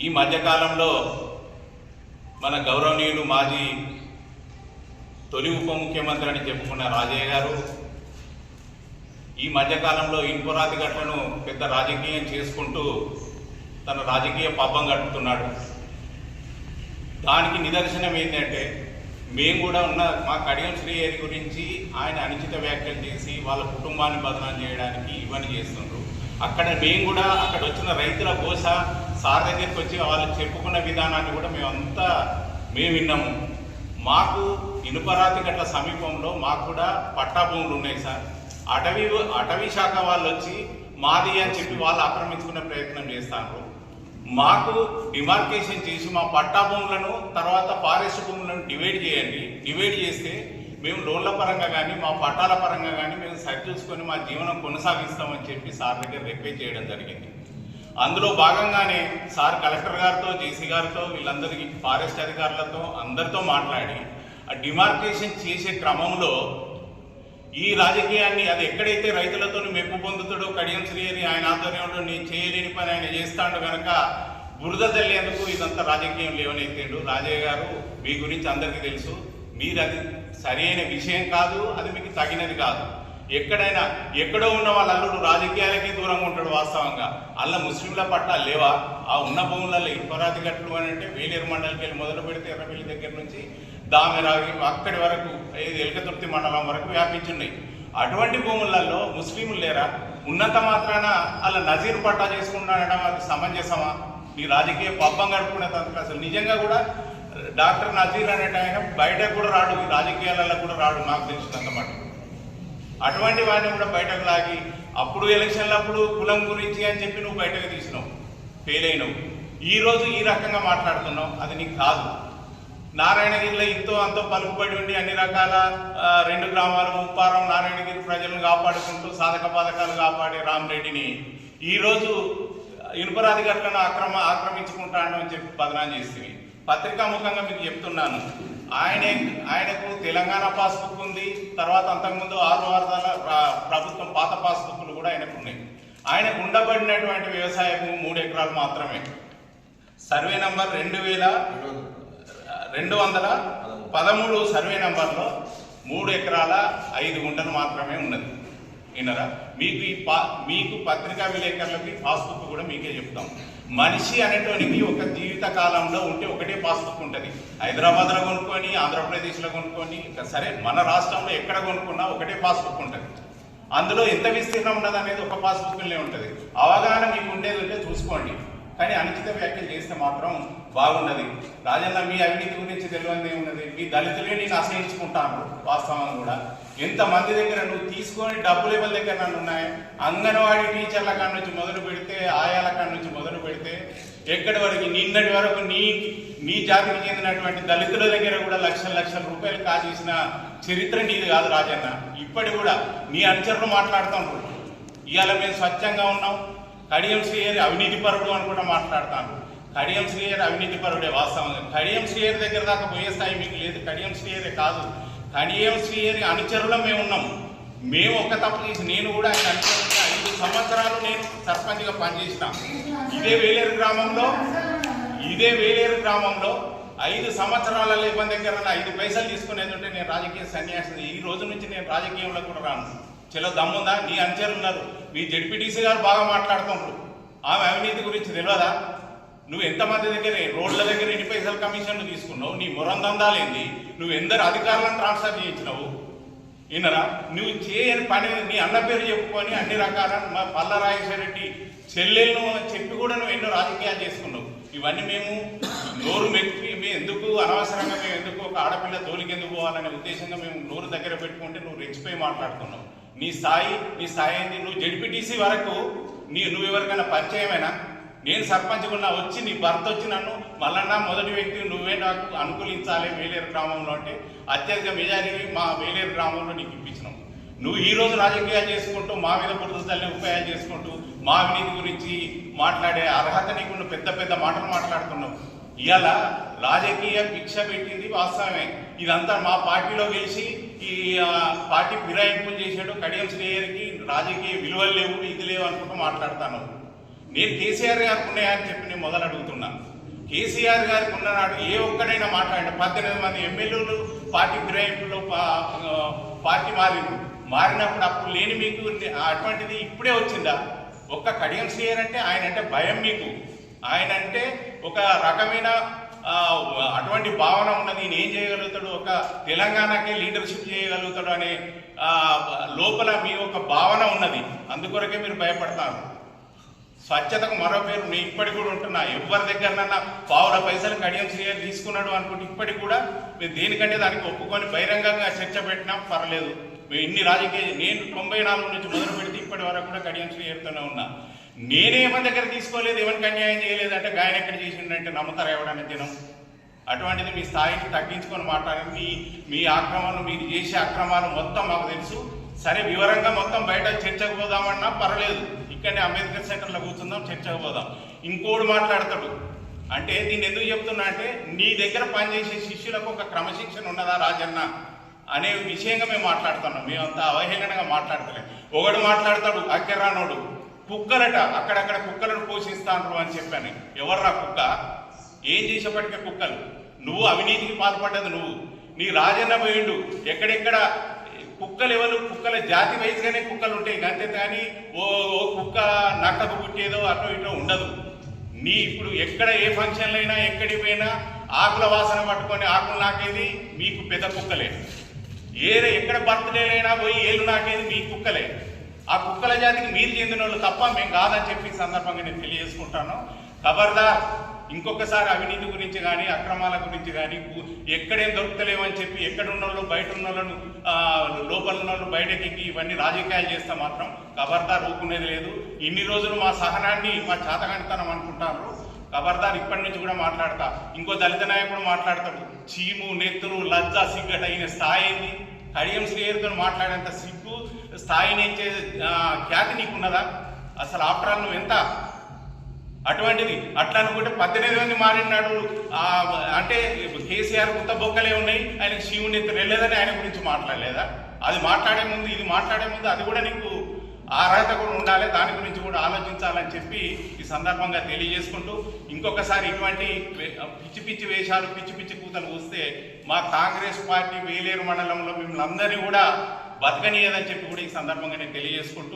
ఈ- మధ్యకాలంలో మన గౌరవనీయులు మాజీ తొలి ఉప ముఖ్యమంత్రి అని చెప్పుకున్న రాజయ్య గారు ఈ మధ్యకాలంలో ఇన్పురాతి గట్లను పెద్ద రాజకీయం చేసుకుంటూ తన రాజకీయ పబ్బం గడుపుతున్నాడు. దానికి నిదర్శనం ఏంటంటే మేము కూడా ఉన్న మా కడియం శ్రీహరి గురించి ఆయన అనుచిత వ్యాఖ్యలు చేసి వాళ్ళ కుటుంబాన్ని బదనాలు చేయడానికి ఇవన్నీ చేస్తుండ్రు. అక్కడ మేము కూడా అక్కడ వచ్చిన రైతుల కోసం సార్ దగ్గరికి వచ్చి వాళ్ళు చెప్పుకున్న విధానాన్ని కూడా మేమంతా మేము విన్నాము. మాకు ఇనుపరాతి గట్ల సమీపంలో మాకు కూడా పట్టా భూములు ఉన్నాయి సార్. అటవీ అటవీ శాఖ వాళ్ళు వచ్చి మాది అని చెప్పి వాళ్ళు ఆక్రమించుకునే ప్రయత్నం చేస్తారు. మాకు డిమార్కేషన్ చేసి మా పట్టా భూములను తర్వాత ఫారెస్ట్ భూములను డివైడ్ చేయండి. డివైడ్ చేస్తే మేము లోన్ల పరంగా కానీ మా పట్టాల పరంగా కానీ మేము సరిచూసుకొని మా జీవనం కొనసాగిస్తామని చెప్పి సార్ దగ్గర రిక్వెస్ట్ చేయడం జరిగింది. అందులో భాగంగానే సార్ కలెక్టర్ గారితో జేసీ గారితో వీళ్ళందరికీ ఫారెస్ట్ అధికారులతో అందరితో మాట్లాడి ఆ డిమార్కేషన్ చేసే క్రమంలో ఈ రాజకీయాన్ని అది ఎక్కడైతే రైతులతో మెప్పు పొందుతాడో కడియం శ్రీహరి ఆయన ఆధ్వర్యంలో నేను చేయలేని పని ఆయన చేస్తాడు కనుక బురద తల్లేందుకు ఇదంతా రాజకీయం లేవనెత్తిండు. రాజయ్య గారు మీ గురించి అందరికీ తెలుసు. మీరు అది సరైన విషయం కాదు అది మీకు తగినది కాదు. ఎక్కడైనా ఎక్కడో ఉన్న వాళ్ళ అల్లుడు రాజకీయాలకి దూరంగా ఉంటాడు వాస్తవంగా. అల్ల ముస్లింల పట్ల లేవా? ఆ ఉన్న భూములలో ఇప్పరాతి గట్లు అని అంటే వేలేరు మండలికి వెళ్ళి మొదలు పెడితే ఎర్రపల్లి దగ్గర నుంచి దామెరాగి అక్కడి వరకు ఏది ఎలకతుర్తి మండలం వరకు వ్యాపించున్నాయి. అటువంటి భూములలో ముస్లింలు లేరా? ఉన్నత మాత్రాన అలా నజీర్ పట్టా చేసుకుంటానడం అది సమంజసమా? నీ రాజకీయ పబ్బం గడుపుకునే తంత్రం అసలు నిజంగా కూడా డాక్టర్ నజీర్ అనేట ఆయన బయటకు కూడా రాడు రాజకీయాలలో కూడా రాడు నాకు తెలిసినంత మటుకు. అటువంటి వారిని కూడా బయటకు లాగి అప్పుడు ఎలక్షన్లప్పుడు కులం గురించి అని చెప్పి నువ్వు బయటకు తీసినావు ఫెయిల్ అయినావు. ఈరోజు ఈ రకంగా మాట్లాడుతున్నావు అది నీకు కాదు. నారాయణగిరిలో ఇంతో అంతో పలుకుబడి ఉండి అన్ని రకాల రెండు గ్రామాలు ఉప్పారం నారాయణగిరి ప్రజలను కాపాడుకుంటూ సాధక పథకాలు కాపాడే రామరెడ్డిని ఈరోజు రోజు గట్లను ఆక్రమ ఆక్రమించుకుంటాను అని చెప్పి బదనాం చేసింది. పత్రికా ముఖంగా మీకు చెప్తున్నాను. ఆయనే ఆయనకు తెలంగాణ పాస్బుక్ ఉంది తర్వాత అంతకుముందు ఆరు వారాల ప్రభుత్వం పాత పాస్బుక్లు కూడా ఆయనకు ఉన్నాయి. ఆయనకు ఉండబడినటువంటి వ్యవసాయము మూడు ఎకరాలు మాత్రమే. సర్వే నంబర్ రెండు వేల రెండు వందల పదమూడు సర్వే నంబర్లో మూడు ఎకరాల ఐదు గుంటలు మాత్రమే ఉన్నది. విన్నారా? మీకు ఈ పా మీకు పత్రికా విలేకరులకి పాస్బుక్ కూడా మీకే చెప్తాం. మనిషి అనేటువంటి ఒక జీవిత కాలంలో ఉంటే ఒకటే పాస్బుక్ ఉంటుంది. హైదరాబాద్లో కొనుక్కొని ఆంధ్రప్రదేశ్లో కొనుక్కొని సరే మన రాష్ట్రంలో ఎక్కడ కొనుక్కున్నా ఒకటే పాస్బుక్ ఉంటుంది. అందులో ఎంత విస్తీర్ణం ఉన్నది అనేది ఒక పాస్బుక్లోనే ఉంటుంది. అవగాహన మీకు ఉండేది ఉంటే చూసుకోండి. కానీ అనుచిత వ్యాఖ్యలు చేస్తే మాత్రం బాగున్నది రాజన్న మీ అవినీతి గురించి తెలియదు ఉన్నది. మీ దళితులే నేను ఆశ్రయించుకుంటాను వాస్తవం కూడా. ఎంతమంది దగ్గర నువ్వు తీసుకొని డబ్బులు ఇవ్వల దగ్గర నన్ను ఉన్నాయి? అంగన్వాడీ టీచర్ల కాడ నుంచి మొదలు పెడితే ఆయాల కాడ నుంచి మొదలు పెడితే ఎక్కడి వరకు? నిన్నటి వరకు నీ నీ జాతికి చెందినటువంటి దళితుల దగ్గర కూడా లక్షల లక్షల రూపాయలు కాజేసిన చరిత్ర నీది కాదు రాజన్న. ఇప్పటి కూడా నీ అనుచరులు మాట్లాడుతుండ్రు. ఇవాళ మేము స్వచ్ఛంగా ఉన్నాం. కడియం శ్రీహరి అవినీతి పరుడు అని కూడా మాట్లాడతాను. కడియం శ్రీహరి అవినీతి పరుడే వాస్తవంగా. కడియం శ్రీహరి దగ్గర దాకా పోయే స్థాయి మీకు లేదు. కడియం శ్రీహరి కాదు. కడియం శ్రీహరి అనుచరులం మేము ఉన్నాం. మేము ఒక తప్పు చేసి నేను కూడా ఆయన అనుచరులుగా ఐదు సంవత్సరాలు నేను సర్పంచ్గా పనిచేసిన. ఇదే వేలేరు గ్రామంలో ఇదే వేలేరు గ్రామంలో ఐదు సంవత్సరాలలో ఇబ్బంది దగ్గర ఐదు పైసలు తీసుకునేది ఉంటే నేను రాజకీయ సన్యాసం ఈ రోజు నుంచి నేను రాజకీయంలో కూడా రాను. చలో దమ్ముందా? నీ అనుచరులు ఉన్నారు మీ జడ్పీటీసీ గారు బాగా మాట్లాడుతున్నారు. ఆమె అవినీతి గురించి తెలియదా నువ్వు ఎంతమంది దగ్గర రోడ్ల దగ్గర ఎన్ని పైసలు కమిషన్లు తీసుకున్నావు? నీ మురందందాలేంది నువ్వు ఎందరు అధికారులను ట్రాన్స్ఫర్ చేయించినావు? ఈయనరా నువ్వు చేయని పని నీ అన్న పేరు చెప్పుకొని అన్ని రకాల మా పల్ల రెడ్డి చెల్లెలను చెప్పి కూడా నువ్వు ఎన్నో రాజకీయాలు చేసుకున్నావు. ఇవన్నీ మేము నోరు మెప్పి మేము ఎందుకు అనవసరంగా మేము ఎందుకు ఒక ఆడపిల్ల తోలికి ఎందుకు పోవాలనే ఉద్దేశంగా మేము నోరు దగ్గర పెట్టుకుంటే నువ్వు రెచ్చిపోయి మాట్లాడుతున్నావు. నీ స్థాయి నీ స్థాయి ఏంది నువ్వు జడ్పీటీసీ వరకు నీ నువ్వు ఎవరికైనా పరిచయమైనా? నేను సర్పంచ్ ఉన్నా వచ్చి నీ భర్త వచ్చి నన్ను మళ్ళన్నా మొదటి వ్యక్తి నువ్వే నాకు అనుకూలించాలి వేలేరు గ్రామంలో అంటే అత్యధిక మెజారిటీ మా వేలేరు గ్రామంలో నీకు ఇప్పించినాం. నువ్వు ఈ రోజు రాజకీయాలు చేసుకుంటూ మా మీద పురుషుల్ని తల్లి ఉపాయాలు చేసుకుంటూ మా అవినీతి గురించి మాట్లాడే అర్హత నీకున్న పెద్ద పెద్ద మాటలు మాట్లాడుతున్నావు ఇవాళ రాజకీయ భిక్ష పెట్టింది వాస్తవమే. ఇదంతా మా పార్టీలో గెలిచి ఈ పార్టీ ఫిరాయింపులు చేసాడు కడియం శ్రేయర్కి రాజకీయ విలువలు లేవు ఇది లేవు అనుకుంటూ మాట్లాడతాను. నేను కేసీఆర్ గారికి ఉన్నాయని చెప్పి నేను మొదలు అడుగుతున్నాను కేసీఆర్ గారికి ఉన్ననాడు ఏ ఒక్కడైనా మాట్లాడండి పద్దెనిమిది మంది ఎమ్మెల్యేలు పార్టీ ఫిరాయింపులో పార్టీ మారింది మారినప్పుడు అప్పుడు లేని మీకు అటువంటిది ఇప్పుడే వచ్చిందా? ఒక్క కడియం శ్రేయర్ అంటే ఆయన అంటే భయం మీకు. ఆయన అంటే ఒక రకమైన అటువంటి భావన ఉన్నది ఈయన ఏం చేయగలుగుతాడు? ఒక తెలంగాణకే లీడర్షిప్ చేయగలుగుతాడు అనే లోపల మీ ఒక భావన ఉన్నది. అందుకొరకే మీరు భయపడతారు. స్వచ్ఛతకు మరో పేరు నేను ఇప్పటికి కూడా ఉంటున్నా. ఎవరి దగ్గరనన్నా పావుల పైసలు కడియం శ్రీయర్ తీసుకున్నాడు అనుకుంటే ఇప్పటికి కూడా మేము దేనికంటే దానికి ఒప్పుకొని బహిరంగంగా చర్చ పెట్టినా పర్లేదు. మేము ఇన్ని రాజకీయ నేను తొంభై నాలుగు నుంచి మొదలు పెడితే ఇప్పటి వరకు కూడా కడియం శ్రీయర్తోనే ఉన్నా. నేనే దగ్గర తీసుకోలేదు ఎవరికి అన్యాయం చేయలేదంటే గాయన ఎక్కడ చేసిండంటే నమ్ముతారు ఎవడన్నా దినం అటువంటిది మీ స్థాయికి తగ్గించుకొని మాట్లాడాలి మీ మీ ఆక్రమణలు మీరు చేసే అక్రమాలు మొత్తం మాకు తెలుసు. సరే వివరంగా మొత్తం బయట చర్చకు పోదామన్నా పర్లేదు ఇక్కడనే అంబేద్కర్ సెంటర్లో కూర్చుందాం చర్చకు పోదాం. ఇంకోడు మాట్లాడతాడు. అంటే దీన్ని ఎందుకు చెప్తున్నా అంటే నీ దగ్గర పనిచేసే శిష్యులకు ఒక క్రమశిక్షణ ఉన్నదా రాజన్న? అనే విషయంగా మేము మాట్లాడుతున్నాం. మేమంతా అవహేళనగా మాట్లాడతలేం. ఒకడు మాట్లాడతాడు అక్కరానోడు కుక్కలట అక్కడక్కడ కుక్కలను పోషిస్తాను అని చెప్పాను. ఎవర్రా కుక్క? ఏం చేసేప్పటికే కుక్కలు? నువ్వు అవినీతికి పాల్పడ్డది నువ్వు. నీ రాజన్న పోయిండు. ఎక్కడెక్కడ? కుక్కలు ఎవరు? కుక్కల జాతి వైజ్గానే కుక్కలు ఉంటాయి. అంతే కానీ ఓ ఓ కుక్క నక్కకు పుట్టేదో అటో ఇటో ఉండదు. నీ ఇప్పుడు ఎక్కడ ఏ ఫంక్షన్లు అయినా ఎక్కడికి పోయినా ఆకుల వాసన పట్టుకొని ఆకులు నాకేది? మీకు పెద్ద కుక్కలే. ఏ ఎక్కడ బర్త్డేలైనా పోయి ఏళ్ళు నాకేది? మీ కుక్కలే. ఆ కుక్కల జాతికి మీరు చెందిన వాళ్ళు తప్ప మేము కాదని చెప్పి సందర్భంగా నేను తెలియజేసుకుంటాను. ఖబర్దార్ ఇంకొకసారి అవినీతి గురించి కానీ అక్రమాల గురించి కానీ ఎక్కడేం దొరుకుతలేమని చెప్పి ఎక్కడ ఉన్న వాళ్ళు బయట ఉన్న వాళ్ళను లోపల ఉన్న వాళ్ళు బయటకి ఇవన్నీ రాజకీయాలు చేస్తే మాత్రం ఖబర్దార్ ఊపుకునేది లేదు. ఇన్ని రోజులు మా సహనాన్ని మా చేతగానితనం అనుకుంటారు. ఖబర్దార్ ఇప్పటి నుంచి కూడా మాట్లాడతా. ఇంకో దళిత నాయకుడు మాట్లాడతాడు. చీము నెత్తురు లజ్జ సిగ్గట అయిన స్థాయి ఏంది? కడియం శ్రీయర్తో మాట్లాడేంత సిగ్గు స్థాయిని ఇచ్చే ఖ్యాతి ఖ్యాతి నీకున్నదా? అసలు ఆఫ్టర్ ఆల్ నువ్వు ఎంత అటువంటిది? అట్లా అనుకుంటే పద్దెనిమిది మంది మారినాడు అంటే కేసీఆర్ కొత్త బొక్కలే ఉన్నాయి ఆయనకి శివుని ఎత్తు వెళ్ళలేదని ఆయన గురించి మాట్లాడలేదా? అది మాట్లాడే ముందు ఇది మాట్లాడే ముందు అది కూడా నీకు అర్హత కూడా ఉండాలి దాని గురించి కూడా ఆలోచించాలని చెప్పి ఈ సందర్భంగా తెలియజేసుకుంటూ ఇంకొకసారి ఇటువంటి పిచ్చి పిచ్చి వేషాలు పిచ్చి పిచ్చి కూతలు వస్తే మా కాంగ్రెస్ పార్టీ వేలేరు మండలంలో మిమ్మల్ని అందరినీ కూడా బతకనీయదని చెప్పి కూడా ఈ సందర్భంగా నేను తెలియజేసుకుంటూ